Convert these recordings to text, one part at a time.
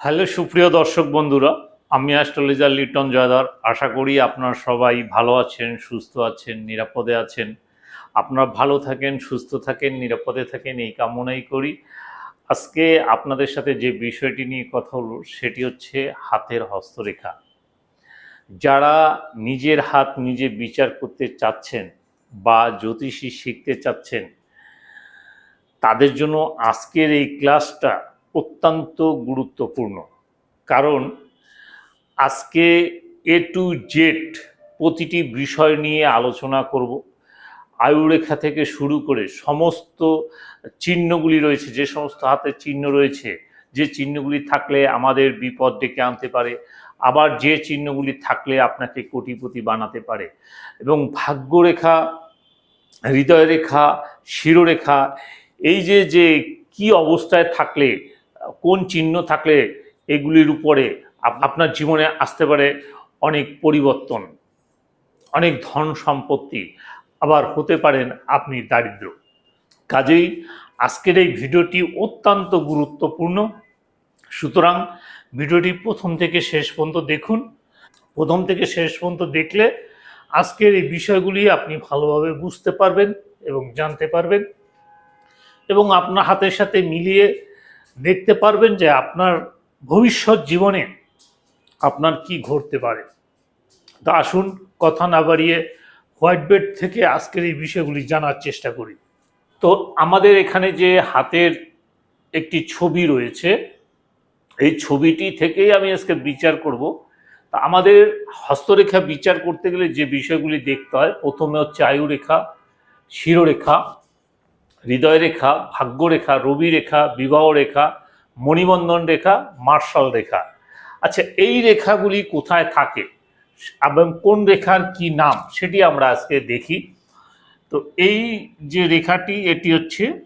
Hello, সুপ্রিয় দর্শক বন্ধুরা, আমি অ্যাস্ট্রোলজার লিটন জয়দার। আশা করি আপনারা সবাই ভালো আছেন, সুস্থ আছেন, নিরাপদে আছেন। আপনারা ভালো থাকেন, সুস্থ থাকেন, নিরাপদে থাকেন, এই কামনাই করি। আজকে আপনাদের সাথে যে বিষয়টি নিয়ে কথা হলো সেটি হচ্ছে হাতের হস্তরেখা। যারা নিজের হাত নিজে বিচার করতে চাচ্ছেন বা জ্যোতিষী শিখতে চাচ্ছেন, তাদের জন্য আজকের এই ক্লাসটা অত্যন্ত গুরুত্বপূর্ণ। কারণ আজকে এ টু জেড প্রতিটি বিষয় নিয়ে আলোচনা করব। আয়ুরেখা থেকে শুরু করে সমস্ত চিহ্নগুলি রয়েছে, যে সমস্ত হাতের চিহ্ন রয়েছে, যে চিহ্নগুলি থাকলে আমাদের বিপদ ডেকে আনতে পারে, আবার যে চিহ্নগুলি থাকলে আপনাকে কোটিপতি বানাতে পারে। এবং ভাগ্যরেখা, হৃদয়রেখা, শিরোরেখা, এই যে যে কি অবস্থায় থাকলে কোন চিহ্ন থাকলে এগুলির উপরে আপ- আপনার জীবনে আসতে পারে অনেক পরিবর্তন, অনেক ধন সম্পত্তি, আবার হতে পারেন আপনি দারিদ্র। কাজেই আজকের এই ভিডিওটি অত্যন্ত গুরুত্বপূর্ণ। সুতরাং ভিডিওটি প্রথম থেকে শেষ পর্যন্ত দেখুন। প্রথম থেকে শেষ পর্যন্ত দেখলে আজকের এই বিষয়গুলি আপনি ভালোভাবে বুঝতে পারবেন এবং জানতে পারবেন এবং আপনার হাতের সাথে মিলিয়ে দেখতে পারবেন যে আপনার ভবিষ্যৎ জীবনে আপনার কি ঘটতে পারে। তা আসুন, কথা না বাড়িয়ে হোয়াইট বেড থেকে আজকের এই বিষয়গুলি জানার চেষ্টা করি। তো আমাদের এখানে যে হাতের একটি ছবি রয়েছে, এই ছবিটি থেকেই আমি আজকে বিচার করব। তা আমাদের হস্তরেখা বিচার করতে গেলে যে বিষয়গুলি দেখতে হয়, প্রথমে হচ্ছে আয়ুরেখা, শিরোরেখা হৃদয় রেখা ভাগ্যরেখা রবি রেখা বিবাহ রেখা মণিবন্ধন রেখা, মার্শাল রেখা। আচ্ছা এই রেখাগুলি কোথায় থাকে? এবং কোন রেখার কি নাম? সেটি আমরা আজকে দেখি। তো এই যে রেখাটি, এটি হচ্ছে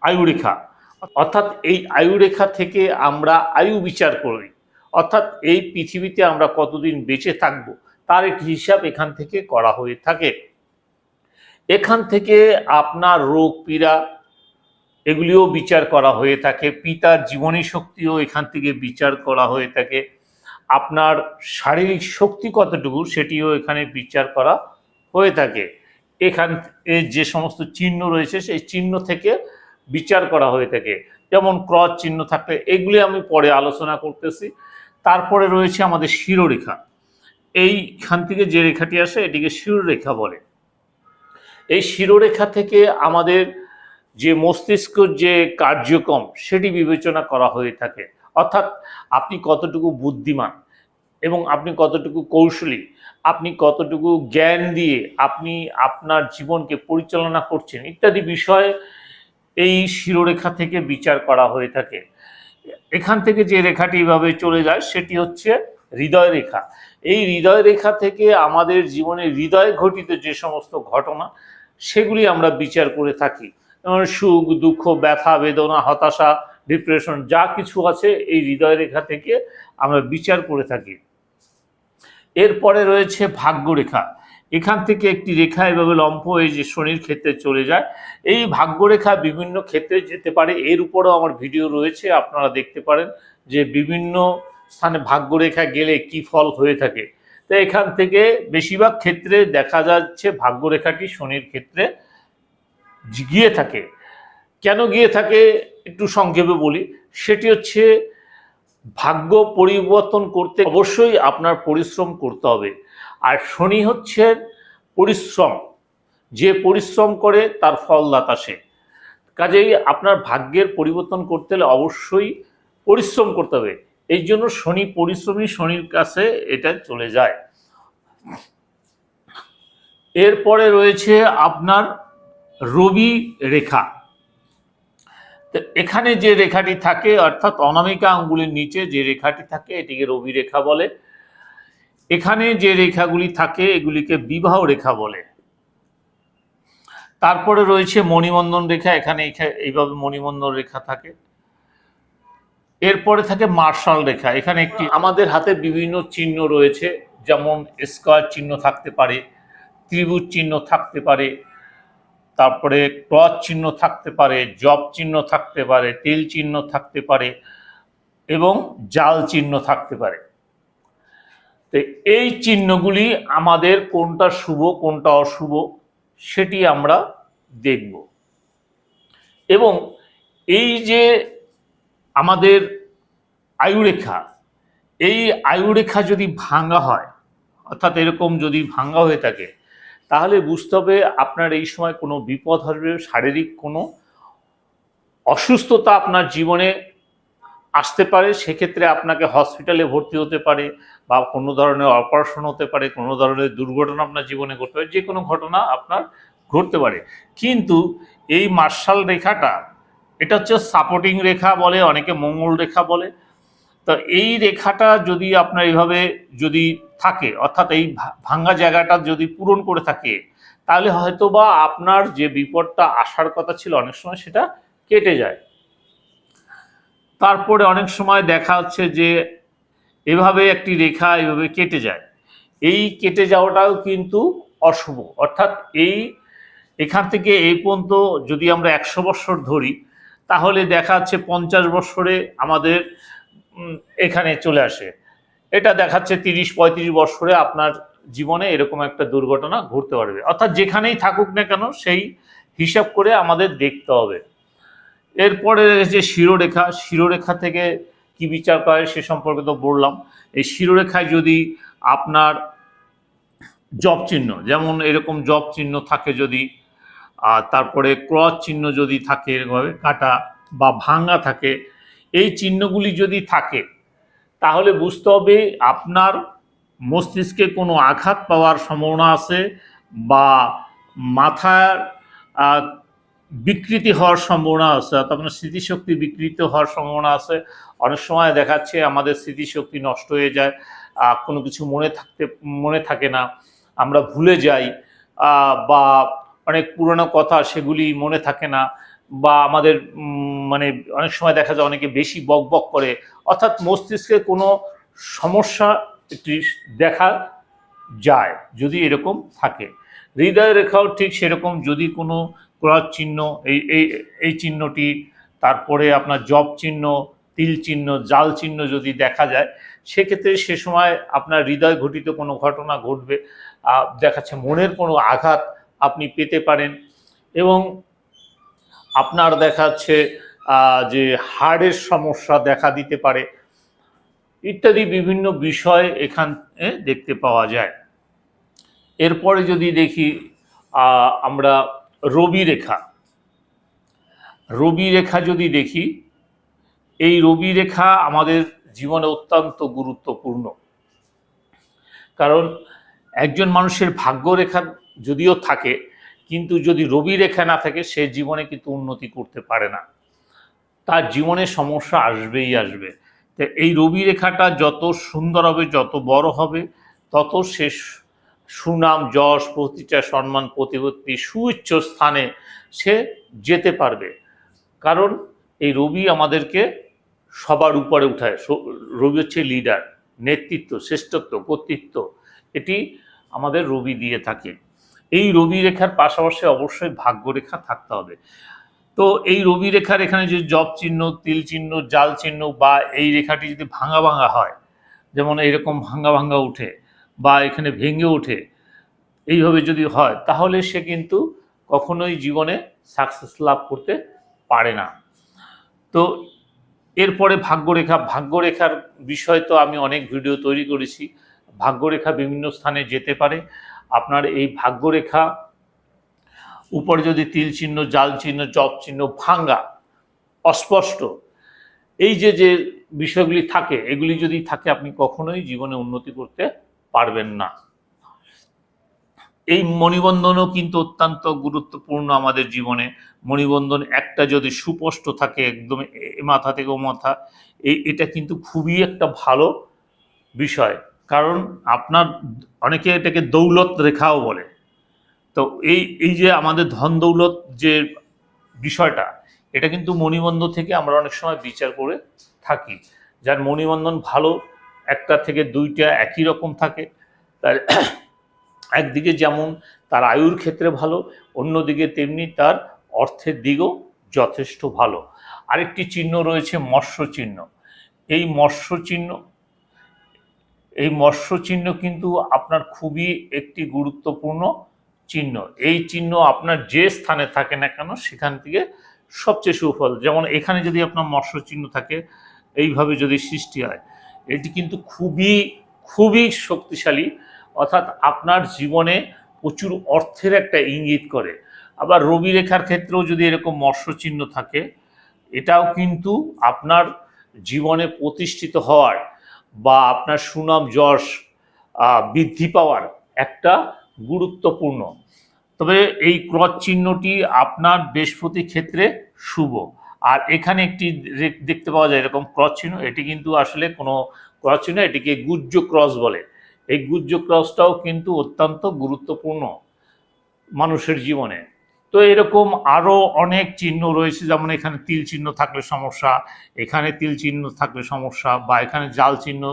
আয়ুরেখা। অর্থাৎ এই আয়ুরেখা থেকে আমরা আয়ু বিচার করি। অর্থাৎ এই পৃথিবীতে আমরা কতদিন বেঁচে থাকব? তার একটি হিসাব এখান থেকে করা হয়ে থাকে। এখান থেকে আপনার রোগ, পীড়া, এগুলিও বিচার করা হয়ে থাকে। পিতার জীবনী শক্তিও এখান থেকে বিচার করা হয়ে থাকে। আপনার শারীরিক শক্তি কতটুকু সেটিও এখানে বিচার করা হয়ে থাকে। এখান যে সমস্ত চিহ্ন রয়েছে, সেই চিহ্ন থেকে বিচার করা হয়ে থাকে। যেমন ক্রস চিহ্ন থাকলে এগুলি আমি পরে আলোচনা করতেছি। তারপরে রয়েছে আমাদের শিরোরেখা। এইখান থেকে যে রেখাটি আসে, এটিকে শিরোরেখা বলে। এই শিরোরেখা থেকে আমাদের যে মস্তিষ্ক যে কার্যক্রম, সেটি বিবেচনা করা হয়ে থাকে। অর্থাৎ আপনি কতটুকু বুদ্ধিমান এবং আপনি কতটুকু কৌশলী, আপনি কতটুকু জ্ঞান দিয়ে আপনি আপনার জীবনকে পরিচালনা করছেন ইত্যাদি বিষয় এই শিরোরেখা থেকে বিচার করা হয়ে থাকে। এখান থেকে যে রেখাটি এভাবে চলে যায়, সেটি হচ্ছে হৃদয় রেখা। এই হৃদয় রেখা থেকে আমাদের জীবনে হৃদয় ঘটিত যে সমস্ত ঘটনা সেগুলি আমরা বিচার করে থাকি। সুখ, দুঃখ, ব্যথা, বেদনা, হতাশা ডিপ্রেশন যা কিছু আছে এই হৃদয় রেখা থেকে আমরা বিচার করে থাকি। এরপরে রয়েছে ভাগ্যরেখা। এখান থেকে একটি রেখা এভাবে লম্ফ হয়ে যে শনির ক্ষেত্রে চলে যায়। এই ভাগ্যরেখা বিভিন্ন ক্ষেত্রে যেতে পারে। এর উপরেও আমার ভিডিও রয়েছে, আপনারা দেখতে পারেন যে বিভিন্ন স্থানে ভাগ্যরেখা গেলে কি ফল হয়ে থাকে। তো এখান থেকে বেশিরভাগ ক্ষেত্রে দেখা যাচ্ছে ভাগ্যরেখাটি শনির ক্ষেত্রে গিয়ে থাকে। কেন গিয়ে থাকে একটু সংক্ষেপে বলি? সেটি হচ্ছে ভাগ্য পরিবর্তন করতে অবশ্যই আপনার পরিশ্রম করতে হবে। আর শনি হচ্ছে পরিশ্রম। যে পরিশ্রম করে তার ফলদাতা সে। কাজেই আপনার ভাগ্যের পরিবর্তন করতে হলে অবশ্যই পরিশ্রম করতে হবে। এই জন্য শনি পরিশ্রমী শনির কাছে এটা চলে যায়। এরপরে রয়েছে আপনার রবি রেখা। এখানে যে রেখাটি থাকে, অর্থাৎ অনামিকা আঙ্গুলের নিচে যে রেখাটি থাকে, এটিকে রবি রেখা বলে। এখানে যে রেখাগুলি থাকে, এগুলিকে বিবাহ রেখা বলে। তারপরে রয়েছে মণিবন্ধন রেখা, এখানে এইভাবে মণিবন্ধন রেখা থাকে। এরপরে থাকে মার্শাল রেখা, এখানে একটি আমাদের হাতে বিভিন্ন চিহ্ন রয়েছে। যেমন স্কোয়ার চিহ্ন থাকতে পারে, ত্রিভুজ চিহ্ন থাকতে পারে, তারপরে ক্রস চিহ্ন থাকতে পারে, জব চিহ্ন থাকতে পারে তেল চিহ্ন থাকতে পারে এবং জাল চিহ্ন থাকতে পারে। তো এই চিহ্নগুলি আমাদের কোনটা শুভ, কোনটা অশুভ সেটি আমরা দেখব। এবং এই যে আমাদের আয়ুরেখা এই আয়ুরেখা যদি ভাঙা হয়, অর্থাৎ এরকম যদি ভাঙা হয়ে থাকে, তাহলে বুঝতে হবে আপনার এই সময় কোনো বিপদ আসবে শারীরিক কোনো অসুস্থতা আপনার জীবনে আসতে পারে, সেক্ষেত্রে আপনাকে হসপিটালে ভর্তি হতে পারে বা কোনো ধরনের অপারেশন হতে পারে, কোনো ধরনের দুর্ঘটনা আপনার জীবনে ঘটতে পারে, যে কোনো ঘটনা আপনার ঘটতে পারে। কিন্তু এই মার্শাল রেখাটা, এটা হচ্ছে সাপোর্টিং রেখা বলে, অনেকে মঙ্গল রেখা বলে তো এই রেখাটা যদি আপনার এইভাবে যদি থাকে, অর্থাৎ এই ভাঙ্গা জায়গাটা যদি পূরণ করে থাকে, তাহলে হয়তো বা আপনার যে বিপদটা আসার কথা ছিল, অনেক সময় সেটা কেটে যায়। তারপরে অনেক সময় দেখা হচ্ছে যে এভাবে একটি রেখা এভাবে কেটে যায়। এই কেটে যাওয়াটাও কিন্তু অশুভ। অর্থাৎ এই, এখান থেকে এই পর্যন্ত যদি আমরা একশো বৎসর ধরি, তাহলে দেখা যাচ্ছে পঞ্চাশ বৎসরে আমাদের এখানে চলে আসে। এটা দেখাচ্ছে তিরিশ, পঁয়ত্রিশ বৎসরে আপনার জীবনে এরকম একটা দুর্ঘটনা ঘটতে পারবে অর্থাৎ যেখানেই থাকুক না কেন, সেই হিসাব করে আমাদের দেখতে হবে। এরপরে যে শিরোরেখা শিরোরেখা থেকে কি বিচার করে সে সম্পর্কে তো বললাম। এই শিরোরেখায় যদি আপনার জব চিহ্ন, যেমন এরকম জব চিহ্ন থাকে যদি, আর তারপরে ক্রস চিহ্ন যদি থাকে এরকমভাবে, কাটা বা ভাঙা থাকে এই চিহ্নগুলি যদি থাকে, তাহলে বুঝতে হবে আপনার মস্তিষ্কে কোনো আঘাত পাওয়ার সম্ভাবনা আছে বা মাথার বিকৃতি হওয়ার সম্ভাবনা আছে অর্থাৎ আপনার স্মৃতিশক্তি বিকৃত হওয়ার সম্ভাবনা আছে। অনেক সময় দেখাচ্ছে আমাদের স্মৃতিশক্তি নষ্ট হয়ে যায় কোনো কিছু মনে থাকতে, মনে থাকে না, আমরা ভুলে যাই বা অনেক পুরনো কথা সেগুলি মনে থাকে না। বা আমাদের মানে অনেক সময় দেখা যায় অনেকে বেশি বক বক করে। অর্থাৎ মস্তিষ্কে কোনো সমস্যা একটি দেখা যায় যদি এরকম থাকে। হৃদয় রেখাও ঠিক সেরকম যদি কোনো ক্রস চিহ্ন, এই এই এই চিহ্নটি, তারপরে আপনার জব চিহ্ন, তিল চিহ্ন, জাল চিহ্ন যদি দেখা যায়, সেক্ষেত্রে সে সময় আপনার হৃদয় ঘটিত কোনো ঘটনা ঘটবে। দেখাচ্ছে মনের কোনো আঘাত আপনি পেতে পারেন। এবং আপনার দেখাচ্ছে যে হাড়ের সমস্যা দেখা দিতে পারে। ইত্যাদি বিভিন্ন বিষয় এখানে দেখতে পাওয়া যায়। এরপরে যদি দেখি আমরা রবি রেখা। রবি রেখা যদি দেখি, এই রবি রেখা আমাদের জীবনে অত্যন্ত গুরুত্বপূর্ণ। কারণ একজন মানুষের ভাগ্য রেখা যদিও থাকে কিন্তু যদি রবি রেখা না থাকে, সে জীবনে কিন্তু উন্নতি করতে পারে না। তার জীবনে সমস্যা আসবেই আসবে। তো এই রবি রেখাটা যত সুন্দর হবে, যত বড় হবে, তত সে সুনাম, যশ, প্রতিষ্ঠা, সম্মান, প্রতিপত্তি, সুউচ্চ স্থানে সে যেতে পারবে। কারণ এই রবি আমাদেরকে সবার উপরে উঠায়। রবি হচ্ছে লিডার নেতৃত্ব, শ্রেষ্ঠত্ব, কর্তৃত্ব। এটি আমাদের রবি দিয়ে থাকে। এই রবি রেখার পাশাপাশি অবশ্যই ভাগ্য রেখা থাকতে হবে। তো এই রবি রেখার এখানে যে জব চিহ্ন, তিল চিহ্ন, জাল চিহ্ন বা এই রেখাটি যদি ভাঙা ভাঙা হয়, যেমন এইরকম ভাঙা ভাঙা উঠে বা এখানে ভেঙে ওঠে, এইভাবে যদি হয়, তাহলে সে কিন্তু কখনোই জীবনে সাকসেস লাভ করতে পারে না। তো এরপরে ভাগ্যরেখা ভাগ্যরেখার বিষয় তো আমি অনেক ভিডিও তৈরি করেছি। ভাগ্যরেখা বিভিন্ন স্থানে যেতে পারে। আপনার এই ভাগ্যরেখা, উপরে যদি তিল চিহ্ন, জাল চিহ্ন, জব চিহ্ন ভাঙ্গা অস্পষ্ট, এই যে যে বিষয়গুলি থাকে, এগুলি যদি থাকে, আপনি কখনোই জীবনে উন্নতি করতে পারবেন না। এই মণিবন্ধনও কিন্তু অত্যন্ত গুরুত্বপূর্ণ আমাদের জীবনে। মণিবন্ধন একটা যদি সুপষ্ট থাকে, একদম মাথা থেকে ও মাথা এটা কিন্তু খুবই একটা ভালো বিষয়। কারণ আপনার অনেকে এটাকে দৌলত রেখাও বলে। তো এই এই যে আমাদের ধন দৌলত যে বিষয়টা, এটা কিন্তু মণিবন্ধ থেকে আমরা অনেক সময় বিচার করে থাকি। যার মণিবন্ধন ভালো, একটা থেকে দুইটা একই রকম থাকে। তার একদিকে যেমন তার আয়ুর ক্ষেত্রে ভালো, অন্যদিকে তেমনি তার অর্থের দিকও যথেষ্ট ভালো। আরেকটি চিহ্ন রয়েছে মৎস্য চিহ্ন। এই মৎস্য চিহ্ন এই মৎস্য চিহ্ন কিন্তু আপনার খুবই একটি গুরুত্বপূর্ণ চিহ্ন। এই চিহ্ন আপনার যে স্থানে থাকে না কেন সেখান থেকে সবচেয়ে সুফল। যেমন এখানে যদি আপনার মৎস্য চিহ্ন থাকে, এইভাবে যদি সৃষ্টি হয়, এটি কিন্তু খুবই খুবই শক্তিশালী। অর্থাৎ আপনার জীবনে প্রচুর অর্থের একটা ইঙ্গিত করে। আবার রবি রেখার ক্ষেত্রেও যদি এরকম মৎস্য চিহ্ন থাকে, এটাও কিন্তু আপনার জীবনে প্রতিষ্ঠিত হওয়ার বা আপনার সুনাম যশ বৃদ্ধি পাওয়ার একটা গুরুত্বপূর্ণ। তবে এই ক্রস চিহ্নটি আপনার বৃহস্পতি ক্ষেত্রে শুভ। আর এখানে একটি দেখতে পাওয়া যায় এরকম ক্রস চিহ্ন, এটি কিন্তু আসলে কোনো ক্রস চিহ্ন, এটিকে গুজ্জ ক্রস বলে। এই গুজ্জ ক্রসটাও কিন্তু অত্যন্ত গুরুত্বপূর্ণ মানুষের জীবনে। তো এরকম আরও অনেক চিহ্ন রয়েছে, যেমন এখানে তিল চিহ্ন থাকলে সমস্যা, এখানে তিল চিহ্ন থাকলে সমস্যা, বা এখানে জাল চিহ্ন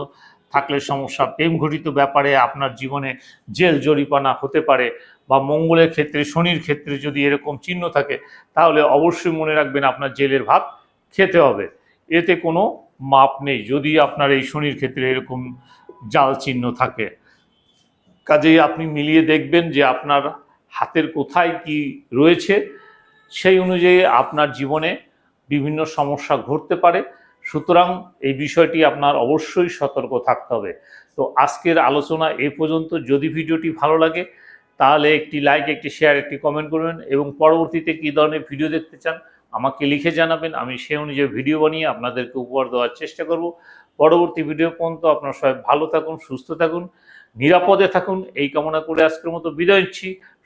থাকলে সমস্যা। প্রেম ঘটিত ব্যাপারে আপনার জীবনে জেল জরিপানা হতে পারে, বা মঙ্গলের ক্ষেত্রে, শনির ক্ষেত্রে যদি এরকম চিহ্ন থাকে, তাহলে অবশ্যই মনে রাখবেন আপনার জেলের ভাব খেতে হবে। এতে কোনো মাপ নেই, যদি আপনার এই শনির ক্ষেত্রে এরকম জাল চিহ্ন থাকে। কাজেই আপনি মিলিয়ে দেখবেন যে আপনার হাতের কোথায় কি রয়েছে, সেই অনুযায়ী আপনার জীবনে বিভিন্ন সমস্যা ঘটতে পারে। সুতরাং এই বিষয়টি আপনার অবশ্যই সতর্ক থাকতে হবে। তো আজকের আলোচনা এ পর্যন্ত। যদি ভিডিওটি ভালো লাগে, তাহলে একটি লাইক একটি শেয়ার একটি কমেন্ট করবেন এবং পরবর্তীতে কী ধরনের ভিডিও দেখতে চান আমাকে লিখে জানাবেন। আমি সেই অনুযায়ী ভিডিও বানিয়ে আপনাদেরকে উপহার দেওয়ার চেষ্টা করব। পরবর্তী ভিডিও পর্যন্ত আপনার সবাই ভালো থাকুন, সুস্থ থাকুন, নিরাপদে থাকুন। এই কামনা করে আজকের মতো বিদায় নিচ্ছি।